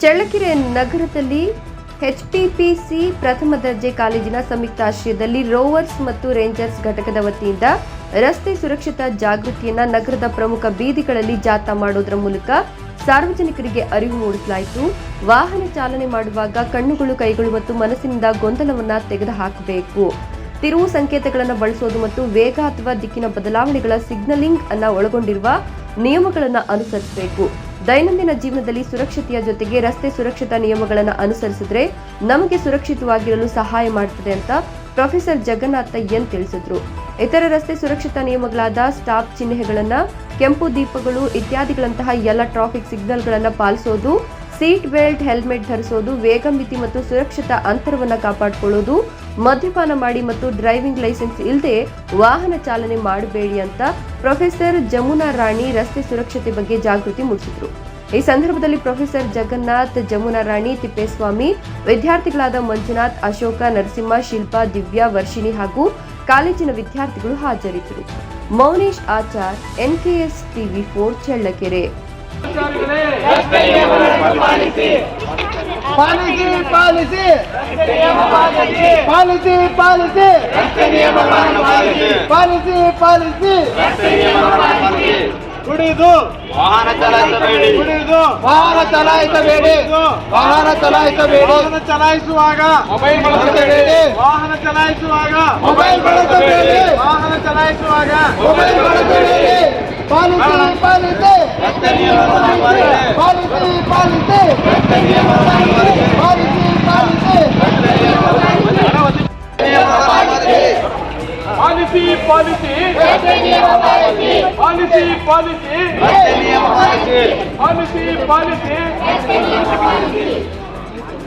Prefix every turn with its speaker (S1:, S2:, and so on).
S1: ಚಳ್ಳಕೆರೆ ನಗರದಲ್ಲಿ ಎಚ್ಪಿಪಿಸಿ ಪ್ರಥಮ ದರ್ಜೆ ಕಾಲೇಜಿನ ಸಂಯುಕ್ತಾಶ್ರಯದಲ್ಲಿ ರೋವರ್ಸ್ ಮತ್ತು ರೇಂಜರ್ಸ್ ಘಟಕದ ವತಿಯಿಂದ ರಸ್ತೆ ಸುರಕ್ಷತಾ ಜಾಗೃತಿಯನ್ನ ನಗರದ ಪ್ರಮುಖ ಬೀದಿಗಳಲ್ಲಿ ಜಾಥಾ ಮಾಡೋದರ ಮೂಲಕ ಸಾರ್ವಜನಿಕರಿಗೆ ಅರಿವು ಮೂಡಿಸಲಾಯಿತು. ವಾಹನ ಚಾಲನೆ ಮಾಡುವಾಗ ಕಣ್ಣುಗಳು ಕೈಗಳು ಮತ್ತು ಮನಸ್ಸಿನಿಂದ ಗೊಂದಲವನ್ನ ತೆಗೆದುಹಾಕಬೇಕು. ತಿರುವು ಸಂಕೇತಗಳನ್ನು ಬಳಸೋದು ಮತ್ತು ವೇಗ ಅಥವಾ ದಿಕ್ಕಿನ ಬದಲಾವಣೆಗಳ ಸಿಗ್ನಲಿಂಗ್ ಅನ್ನ ಒಳಗೊಂಡಿರುವ ನಿಯಮಗಳನ್ನು ಅನುಸರಿಸಬೇಕು. ದೈನಂದಿನ ಜೀವನದಲ್ಲಿ ಸುರಕ್ಷತೆಯ ಜೊತೆಗೆ ರಸ್ತೆ ಸುರಕ್ಷತಾ ನಿಯಮಗಳನ್ನು ಅನುಸರಿಸಿದ್ರೆ ನಮಗೆ ಸುರಕ್ಷಿತವಾಗಿರಲು ಸಹಾಯ ಮಾಡುತ್ತದೆ ಅಂತ ಪ್ರೊಫೆಸರ್ ಜಗನ್ನಾಥ ಎನ್ ತಿಳಿಸಿದ್ರು. ಇತರ ರಸ್ತೆ ಸುರಕ್ಷತಾ ನಿಯಮಗಳಾದ ಸ್ಟಾಪ್ ಚಿಹ್ನೆಗಳನ್ನ, ಕೆಂಪು ದೀಪಗಳು ಇತ್ಯಾದಿಗಳಂತಹ ಎಲ್ಲ ಟ್ರಾಫಿಕ್ ಸಿಗ್ನಲ್ಗಳನ್ನ ಪಾಲಿಸೋದು ಸೀಟ್ ಬೆಲ್ಟ್, ಹೆಲ್ಮೆಟ್ ಧರಿಸೋದು, ವೇಗ, ಮಿತಿ ಮತ್ತು ಸುರಕ್ಷತಾ ಅಂತರವನ್ನು ಕಾಪಾಡಿಕೊಳ್ಳೋದು, ಮದ್ಯಪಾನ ಮಾಡಿ ಮತ್ತು ಡ್ರೈವಿಂಗ್ ಲೈಸೆನ್ಸ್ ಇಲ್ಲದೆ ವಾಹನ ಚಾಲನೆ ಮಾಡಬೇಡಿ ಅಂತ ಪ್ರೊಫೆಸರ್ ಜಮುನಾ ರಾಣಿ ರಸ್ತೆ ಸುರಕ್ಷತೆ ಬಗ್ಗೆ ಜಾಗೃತಿ ಮೂಡಿಸಿದ್ರು. ಈ ಸಂದರ್ಭದಲ್ಲಿ ಪ್ರೊಫೆಸರ್ ಜಗನ್ನಾಥ್, ಜಮುನಾ ರಾಣಿ, ತಿಪ್ಪೇಸ್ವಾಮಿ, ವಿದ್ಯಾರ್ಥಿಗಳಾದ ಮಂಜುನಾಥ್, ಅಶೋಕ, ನರಸಿಂಹ, ಶಿಲ್ಪಾ, ದಿವ್ಯಾ, ವರ್ಷಿಣಿ ಹಾಗೂ ಕಾಲೇಜಿನ ವಿದ್ಯಾರ್ಥಿಗಳು ಹಾಜರಿದ್ದರು. Mounesh Achar, NKS TV four Challakere.
S2: Policy ಪಾಲಿಸಿ ಪಾಲಿಸಿ ಪಾಲಿಸಿ ಪಾಲಿಸಿ ಪಾಲಿಸಿ ಕುಡಿದು
S3: ವಾಹನ ಚಲಾಯಿಸಬೇಡಿ
S2: ಕುಡಿದು ವಾಹನ ಚಲಾಯಿಸಬೇಡಿ ವಾಹನ ಚಲಾಯಿಸಬೇಡಿ
S3: ವಾಹನ ಚಲಾಯಿಸುವಾಗ
S2: ಮೊಬೈಲ್ ಬಳಸಬೇಡಿ
S3: ವಾಹನ ಚಲಾಯಿಸುವಾಗ
S2: ಮೊಬೈಲ್ ಬಳಸಬೇಡಿ
S3: ವಾಹನ ಚಲಾಯಿಸುವಾಗ
S2: ಮೊಬೈಲ್ ಬಳಸಬೇಡಿ ಪಾಲಿಸಿ ಪಾಲಿಸಿ पालिते पालिते पालिते
S3: పాలసీ పాలసీ పాలసీ పాలసీ పాలసీ పాలసీ